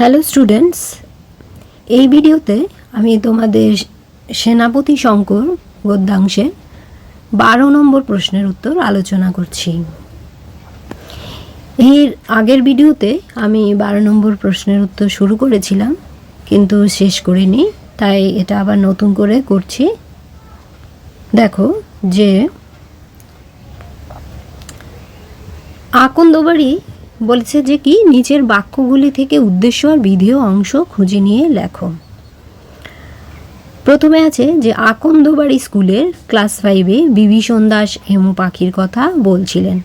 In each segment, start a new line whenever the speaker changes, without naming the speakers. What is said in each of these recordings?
Hello students এই ভিডিওতে আমি তোমাদের সেনাপতি শঙ্কর গদ্যাংশে বারো নম্বর প্রশ্নের উত্তর আলোচনা করছি। এর আগের ভিডিওতে আমি বারো নম্বর প্রশ্নের উত্তর শুরু করেছিলাম, কিন্তু শেষ করিনি, তাই এটা আবার নতুন করে করছি। দেখো যে, আকন্দবাড়ি বলেছে যে কি নিচের বাক্যগুলি থেকে উদ্দেশ্য আর বিধেয় অংশ খুঁজে নিয়ে লেখো। প্রথমে আছে যে, আকন্দবাড়ি স্কুলের ক্লাস ফাইভে বিভীষণ দাস হেমু পাখির কথা বলছিলেন।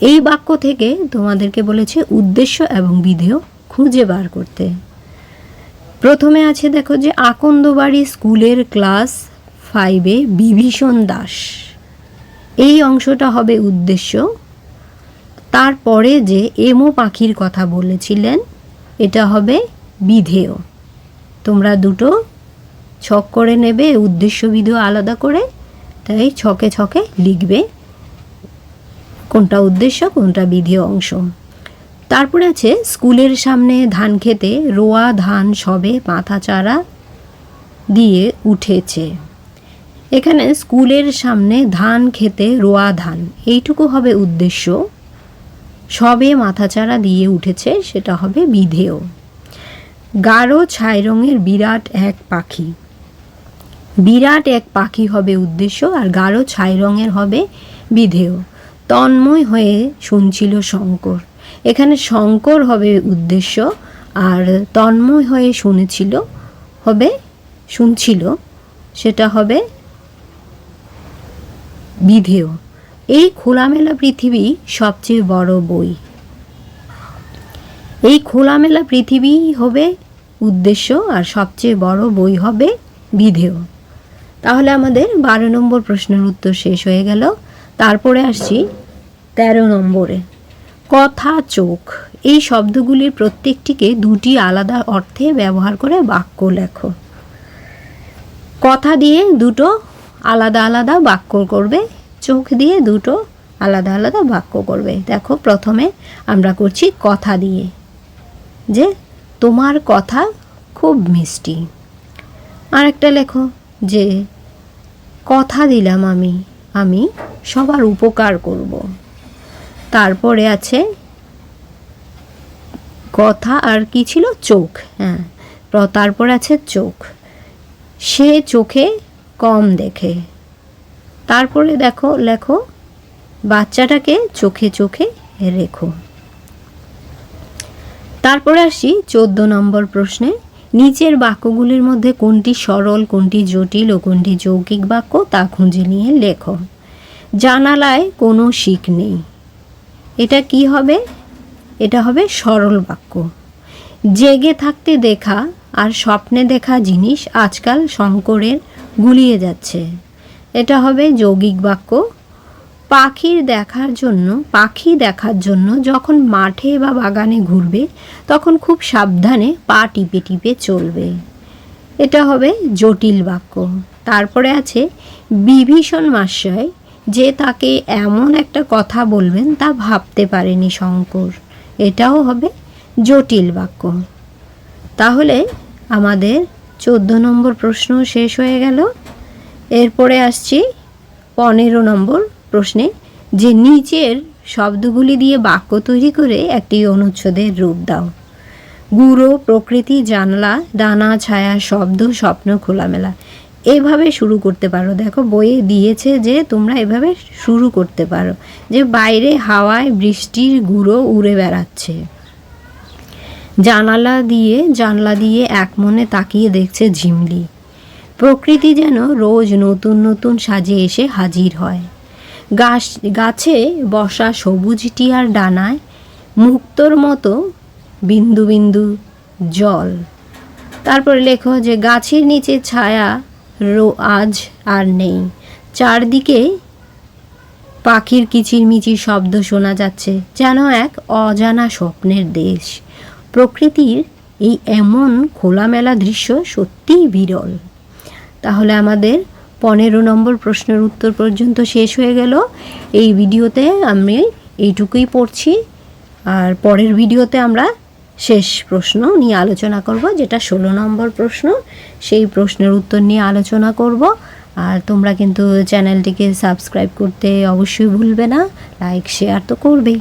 এই বাক্য থেকে তোমাদেরকে বলেছে উদ্দেশ্য এবং বিধেয় খুঁজে বার করতে। প্রথমে আছে দেখো যে, আকন্দবাড়ি স্কুলের ক্লাস ফাইভে বিভীষণ দাস। এই অংশটা হবে উদ্দেশ্য তারপরে যে এমো পাখির কথা বলেছিলেন, এটা হবে বিধেয়। তোমরা দুটো ছক করে নেবে উদ্দেশ্য বিধেয় আলাদা করে, তাই ছকে ছকে লিখবে কোনটা উদ্দেশ্য, কোনটা বিধেয় অংশ। তারপরে আছে, স্কুলের সামনে ধান খেতে রোয়া ধান সবে মাথা চারা দিয়ে উঠেছে। এখানে স্কুলের সামনে ধান খেতে রোয়া ধান, এইটুকু হবে উদ্দেশ্য। সবে মাথাচাড়া দিয়ে উঠেছে, সেটা হবে বিধেয়। গাঢ় ছাই রঙের বিরাট এক পাখি। বিরাট এক পাখি হবে উদ্দেশ্য, আর গাঢ় ছাই রঙের হবে বিধেয়। তন্ময় হয়ে শুনছিল শঙ্কর। এখানে শঙ্কর হবে উদ্দেশ্য, আর তন্ময় হয়ে শুনেছিল, হবে, শুনছিল, সেটা হবে বিধেয়। এই খোলামেলা পৃথিবী সবচেয়ে বড় বই। এই খোলামেলা পৃথিবী হবে উদ্দেশ্য আর সবচেয়ে বড় বই হবে বিধেয়। তাহলে আমাদের বারো নম্বর প্রশ্নের উত্তর শেষ হয়ে গেল। তারপরে আসছি তেরো নম্বরে। কথা চোখ। এই শব্দগুলির প্রত্যেকটিকে দুটি আলাদা অর্থে ব্যবহার করে বাক্য লেখো। কথা দিয়ে দুটো আলাদা আলাদা বাক্য করবে। চোখ দিয়ে দুটো আলাদা আলাদা বাক্য করবে। দেখো প্রথমে আমরা করছি কথা দিয়ে, যে তোমার কথা খুব মিষ্টি। আর একটা লেখো, যে কথা দিলাম আমি আমি সবার উপকার করব। তারপরে আছে, কথা আর কি ছিল? চোখ হ্যাঁ। তারপর আছে চোখ। সে চোখে কম দেখে। তারপরে দেখো, লেখো, বাচ্চাটাকে চোখে চোখে রেখো। তারপরে আসি চোদ্দ নম্বর প্রশ্নে। নিচের বাক্যগুলির মধ্যে কোনটি সরল, কোনটি জটিল ও কোনটি যৌগিক বাক্য তা খুঁজে নিয়ে লেখো। জানালায় কোনো শিক নেই। এটা কি হবে? এটা হবে সরল বাক্য। জেগে থাকতে দেখা আর স্বপ্নে দেখা জিনিস আজকাল শঙ্করের গুলিয়ে যাচ্ছে। এটা হবে যৌগিক বাক্য। পাখির দেখার জন্য, পাখি দেখার জন্য যখন মাঠে বা বাগানে ঘুরবে, তখন খুব সাবধানে পা টিপে টিপে চলবে। এটা হবে জটিল বাক্য। তারপরে আছে, বিভীষণ মাস্যায় যে তাকে এমন একটা কথা বলবেন তা ভাবতে পারেনি শঙ্কর। এটাও হবে জটিল বাক্য। তাহলে আমাদের চোদ্দ নম্বর প্রশ্ন শেষ হয়ে গেল। এরপরে আসছি পনেরো নম্বর প্রশ্নে, যে নিচের শব্দগুলি দিয়ে বাক্য তৈরি করে একটি অনুচ্ছেদের রূপ দাও। গুঁড়ো, প্রকৃতি, জানলা, ডানা, ছায়া, শব্দ, স্বপ্ন, খোলামেলা। এভাবে শুরু করতে পারো। দেখো, বইয়ে দিয়েছে যে তোমরা এভাবে শুরু করতে পারো, যে বাইরে হাওয়ায় বৃষ্টির গুঁড়ো উড়ে বেড়াচ্ছে। জানালা দিয়ে, জানলা দিয়ে এক মনে তাকিয়ে দেখছে ঝিমলি। প্রকৃতি যেন রোজ নতুন নতুন সাজে এসে হাজির হয়। গাছ, গাছে বসা সবুজ টিয়ার ডানায় মুক্তোর মতো বিন্দু বিন্দু জল। তারপরে লেখো যে গাছের নিচে ছায়া রো, আজ আর নেই। চারদিকে পাখির কিচিরমিচির শব্দ শোনা যাচ্ছে, যেন এক অজানা স্বপ্নের দেশ। প্রকৃতির এই এমন খোলামেলা দৃশ্য সত্যিই বিরল। তাহলে আমাদের পনেরো নম্বর প্রশ্নের উত্তর পর্যন্ত শেষ হয়ে গেল। এই ভিডিওতে আমি এইটুকুই পড়ছি। আর পরের ভিডিওতে আমরা শেষ প্রশ্ন নিয়ে আলোচনা করব, যেটা ষোলো নম্বর প্রশ্ন। সেই প্রশ্নের উত্তর নিয়ে আলোচনা করব। আর তোমরা কিন্তু চ্যানেলটিকে সাবস্ক্রাইব করতে অবশ্যই ভুলবে না। লাইক, শেয়ার তো করবেই।